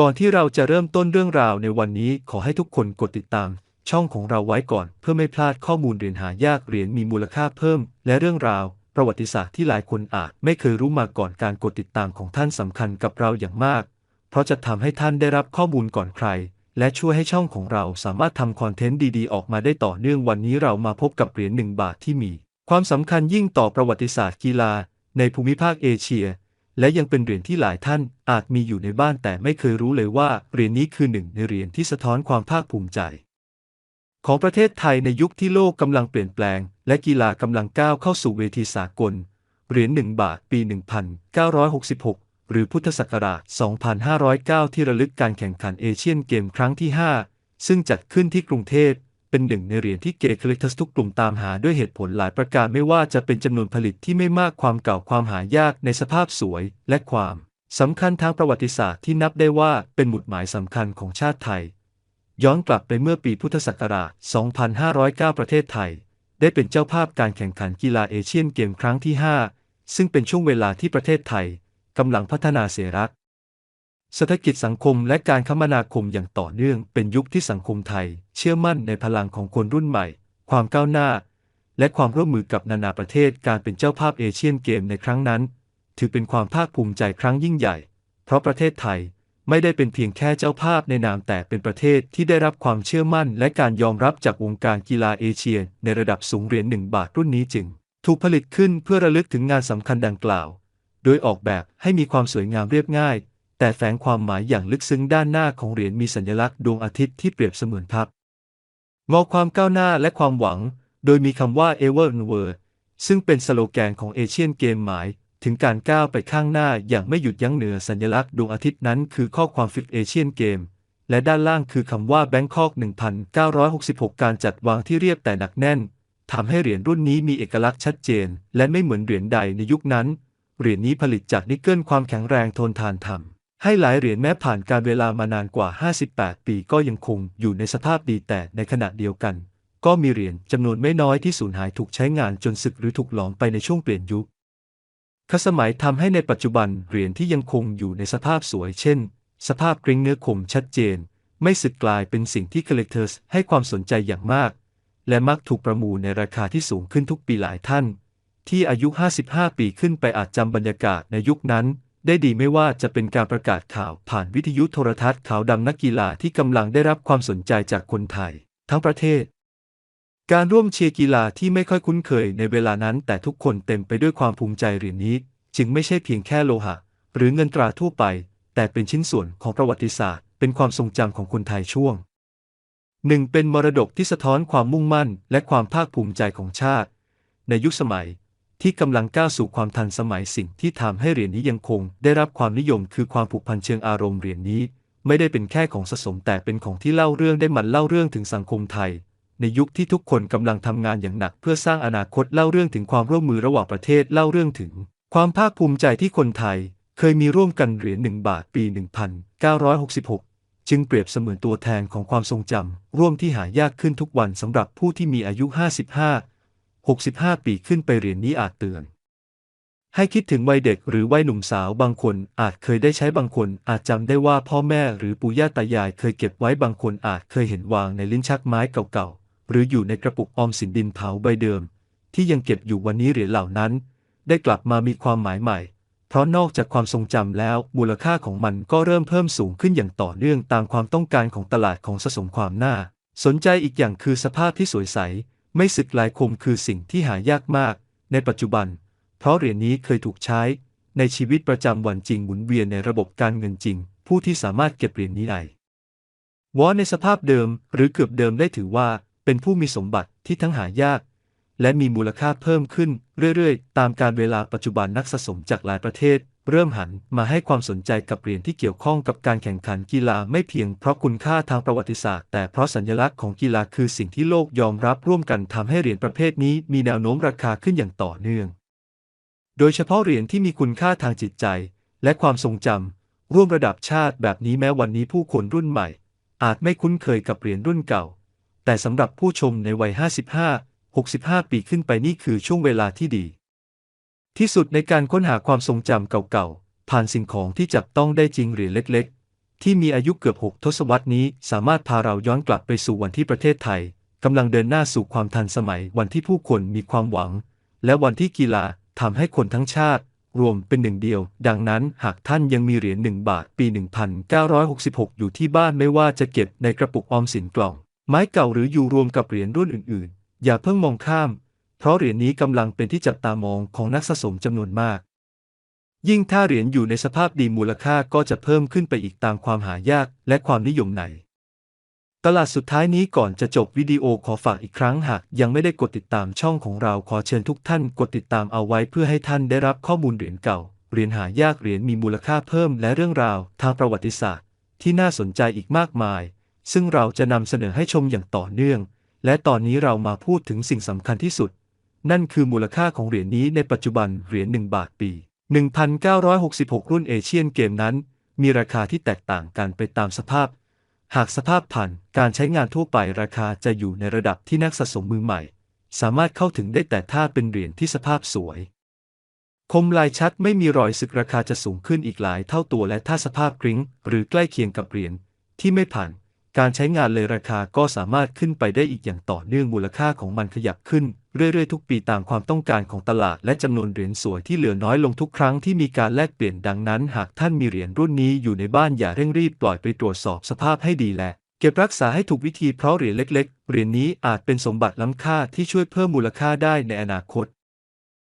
ก่อนที่เราจะเริ่มต้นเรื่องราวในวันนี้ขอให้ทุกคนกดติดตาม ช่องของเราไว้ก่อนเพื่อไม่พลาดข้อมูลเรียญหายากเหรียญมีมูลค่าเพิ่ม และเรื่องราว ประวัติศาสตร์ที่หลายคนอาจไม่เคยรู้มาก่อนการกดติดตามของท่านสำคัญกับเราอย่างมาก เพราะจะทำให้ท่านได้รับข้อมูลก่อนใคร และช่วยให้ช่องของเราสามารถทำคอนเทนต์ดีๆ ออกมาได้ต่อเนื่องวันนี้เรามาพบกับเหรียญหนึ่งบาทที่มี ความสำคัญยิ่งต่อประวัติศาสตร์กีฬา ในภูมิภาคเอเชีย และยังเป็นเหรียญที่หลายท่านอาจมีอยู่ในบ้านแต่ไม่เคยรู้เลยว่าเหรียญนี้คือหนึ่งในเหรียญที่สะท้อนความภาคภูมิใจ ของประเทศไทยในยุคที่โลกกำลังเปลี่ยนแปลง และกีฬากำลังก้าวเข้าสู่เวทีสากล เหรียญหนึ่งบาทปี 1966 หรือพุทธศักราช 2509 ที่ระลึกการแข่งขันเอเชียนเกมครั้งที่ 5 ซึ่งจัดขึ้นที่กรุงเทพ เป็นหนึ่งในเหรียญที่เกย์คลิทัสทุกกลุ่มตามหาด้วยเหตุผลหลายประการไม่ว่าจะเป็นจำนวนผลิตที่ไม่มากความเก่าความหายากในสภาพสวย และความสำคัญทางประวัติศาสตร์ที่นับได้ว่าเป็นหมุดหมายสำคัญของชาติไทย ย้อนกลับไปเมื่อปีพุทธศักราช 2509 ประเทศไทย ได้เป็นเจ้าภาพการแข่งขันกีฬาเอเชียนเกมครั้งที่ 5 ซึ่งเป็นช่วงเวลาที่ประเทศไทยกำลังพัฒนาเสรัก เศรษฐกิจสังคมและการคมนาคมอย่างต่อเนื่องเป็นยุคที่สังคมไทย เชื่อมั่นในพลังของคนรุ่นใหม่ ความก้าวหน้า และความร่วมมือกับนานาประเทศการเป็นเจ้าภาพเอเชียนเกมในครั้งนั้น ถือเป็นความภาคภูมิใจครั้งยิ่งใหญ่ เพราะประเทศไทยไม่ได้เป็นเพียงแค่เจ้าภาพในนามแต่เป็นประเทศที่ได้รับความเชื่อมั่น และการยอมรับจากวงการกีฬาเอเชีย ในระดับสูงเหรียญหนึ่งบาทรุ่นนี้จึง ถูกผลิตขึ้นเพื่อระลึกถึงงานสำคัญดังกล่าว โดยออกแบบให้มีความสวยงามเรียบง่าย แต่แฝงความหมายอย่างลึกซึ้งด้านหน้าของเหรียญมีสัญลักษณ์ดวงอาทิตย์ที่เปรียบเสมือนพับงอความก้าวหน้าและความหวัง โดยมีคำว่า ever and w o r ซึ่งเป็นสโลแกนของเอเชียนเกมหมาย ถึงการก้าวไปข้างหน้าอย่างไม่หยุดยั้งเหนือสัญลักษณ์ดวงอาทิตย์นั้นคือข้อความฟิกเอเชียนเกมและด้านล่างคือคำว่า Bangkok 1966 การจัดวางที่เรียบแต่หนักแน่นทำให้เหรียญรุ่นนี้มีเอกลักษณ์ชัดเจน และไม่เหมือนเหรียญใดในยุคนั้น เหรียญนี้ผลิตจากนิกเกิลความแข็งแรงทนทานทำ ให้หลายเหรียญแม้ผ่านการเวลามานานกว่า 58 ปีก็ยังคงอยู่ในสภาพดีแต่ในขณะเดียวกัน ก็มีเหรียญจำนวนไม่น้อยที่สูญหายถูกใช้งานจนสึกหรือถูกหลอมไปในช่วงเปลี่ยนยุคคสมัยทำให้ในปัจจุบันเหรียญที่ยังคงอยู่ในสภาพสวย เช่น สภาพกริ้งเนื้อคมชัดเจน ไม่สึกกลายเป็นสิ่งที่คอลเลกเตอร์สให้ความสนใจอย่างมาก และมักถูกประมูลในราคาที่สูงขึ้นทุกปีหลายท่าน ที่อายุ 55 ปีขึ้นไปอาจจำบรรยากาศในยุคนั้น ได้ดีไม่ว่าจะเป็นการประกาศข่าวผ่านวิทยุโทรทัศน์ข่าวดำนักกีฬาที่กำลังได้รับความสนใจจากคนไทย ทั้งประเทศ การร่วมเชียร์กีฬาที่ไม่ค่อยคุ้นเคยในเวลานั้นแต่ทุกคนเต็มไปด้วยความภูมิใจเหรียญนี้ จึงไม่ใช่เพียงแค่โลหะ หรือเงินตราทั่วไป แต่เป็นชิ้นส่วนของประวัติศาสตร์ เป็นความทรงจำของคนไทยช่วงหนึ่งเป็นมรดกที่สะท้อนความมุ่งมั่น และความภาคภูมิใจของชาติ ในยุคสมัย ที่กำลังก้าวสู่ความทันสมัยสิ่งที่ทำให้เหรียญนี้ยังคง ได้รับความนิยมคือความผูกพันเชิงอารมณ์เหรียญนี้ ไม่ได้เป็นแค่ของสะสมแต่เป็นของที่เล่าเรื่องได้มันเล่าเรื่องถึงสังคมไทย ในยุคที่ทุกคนกำลังทำงานอย่างหนัก เพื่อสร้างอนาคตเล่าเรื่องถึงความร่วมมือระหว่างประเทศเล่าเรื่องถึง ความภาคภูมิใจที่คนไทย เคยมีร่วมกันเหรียญหนึ่งบาทปี 1966 จึงเปรียบเสมือนตัวแทนของความทรงจำร่วมที่หายากขึ้นทุกวันสำหรับผู้ที่มีอายุ 55 65 ปีขึ้นไปเหรียญนี้อาจเตือน ให้คิดถึงวัยเด็กหรือวัยหนุ่มสาวบางคนอาจเคยได้ใช้บางคนอาจจำได้ว่าพ่อแม่หรือปู่ย่าตายายเคยเก็บไว้บางคนอาจเคยเห็นวางในลิ้นชักไม้เก่าๆ หรืออยู่ในกระปุกออมสินดินเผาใบเดิม ที่ยังเก็บอยู่วันนี้เหรียญเหล่านั้น ได้กลับมามีความหมายใหม่เพราะนอกจากความทรงจำแล้วมูลค่าของมันก็เริ่มเพิ่มสูงขึ้นอย่างต่อเนื่องตามความต้องการของตลาดของสะสมความน่า สนใจอีกอย่างคือสภาพที่สวยใส ไม่สึกลายคมคือสิ่งที่หายากมาก ในปัจจุบัน เพราะเหรียญนี้เคยถูกใช้ ในชีวิตประจำวันจริงหมุนเวียนในระบบการเงินจริง ผู้ที่สามารถเก็บเหรียญนี้ได้วอในสภาพเดิมหรือเกือบเดิมได้ถือว่าเป็นผู้มีสมบัติที่ทั้งหายาก และมีมูลค่าเพิ่มขึ้นเรื่อยๆ ตามการเวลาปัจจุบันนักสะสมจากหลายประเทศ เริ่มหันมาให้ความสนใจกับเหรียญที่เกี่ยวข้องกับการแข่งขันกีฬาไม่เพียงเพราะคุณค่าทางประวัติศาสตร์แต่เพราะสัญลักษณ์ของกีฬาคือสิ่งที่โลกยอมรับร่วมกันทำให้เหรียญประเภทนี้มีแนวโน้มราคาขึ้นอย่างต่อเนื่อง โดยเฉพาะเหรียญที่มีคุณค่าทางจิตใจ และความทรงจำร่วมระดับชาติแบบนี้แม้วันนี้ผู้คนรุ่นใหม่ อาจไม่คุ้นเคยกับเหรียญรุ่นเก่า แต่สำหรับผู้ชมในวัย 55 65 ปีขึ้นไปนี่คือช่วงเวลาที่ดี ที่สุดในการค้นหาความทรงจำเก่าๆ ผ่านสิ่งของที่จับต้องได้จริงเหรียญเล็กๆ ที่มีอายุเกือบ 6 ทศวรรษนี้สามารถพาเราย้อนกลับไปสู่วันที่ประเทศไทยกำลังเดินหน้าสู่ความทันสมัยวันที่ผู้คนมีความหวัง และวันที่กีฬาทำให้คนทั้งชาติ รวมเป็นหนึ่งเดียว ดังนั้นหากท่านยังมีเหรียญ1บาทปี 1966 อยู่ที่บ้านไม่ว่าจะเก็บในกระปุกออมสินกล่อง ไม้เก่าหรืออยู่รวมกับเหรียญรุ่นอื่นๆ อย่าเพิ่งมองข้าม เพราะเหรียญนี้กำลังเป็นที่จับตามองของนักสะสมจำนวนมาก ยิ่งถ้าเหรียญอยู่ในสภาพดีมูลค่าก็จะเพิ่มขึ้นไปอีกตามความหายากและความนิยมในตลาดสุดท้ายนี้ก่อนจะจบวิดีโอขอฝากอีกครั้งหากยังไม่ได้กดติดตามช่องของเราขอเชิญทุกท่านกดติดตามเอาไว้เพื่อให้ท่านได้รับข้อมูลเหรียญเก่าเหรียญหายากเหรียญมีมูลค่าเพิ่มและเรื่องราวทางประวัติศาสตร์ ที่น่าสนใจอีกมากมาย ซึ่งเราจะนำเสนอให้ชมอย่างต่อเนื่อง และตอนนี้เรามาพูดถึงสิ่งสำคัญที่สุด นั่นคือมูลค่าของเหรียญนี้ในปัจจุบันเหรียญ1บาทปี 1966 รุ่นเอเชียนเกมนั้น มีราคาที่แตกต่างกันไปตามสภาพ หากสภาพผ่านการใช้งานทั่วไปราคาจะอยู่ในระดับที่นักสะสมมือใหม่ สามารถเข้าถึงได้แต่ถ้าเป็นเหรียญที่สภาพสวย คมลายชัดไม่มีรอยสึกราคาจะสูงขึ้นอีกหลายเท่าตัวและถ้าสภาพกริ้งหรือใกล้เคียงกับเหรียญที่ไม่ผ่าน การใช้งานเลยราคาก็สามารถขึ้นไปได้อีกอย่างต่อเนื่องมูลค่าของมันขยับขึ้น เรื่อยๆ ทุกปีตามความต้องการของตลาดและจำนวนเหรียญสวยที่เหลือน้อยลงทุกครั้งที่มีการแลกเปลี่ยนดังนั้น หากท่านมีเหรียญรุ่นนี้อยู่ในบ้านอย่าเร่งรีบปล่อยไปตรวจสอบสภาพให้ดีและเก็บรักษาให้ถูกวิธีเพราะเหรียญเล็ก ๆ เหรียญนี้อาจเป็นสมบัติล้ำค่าที่ช่วยเพิ่มมูลค่าได้ในอนาคต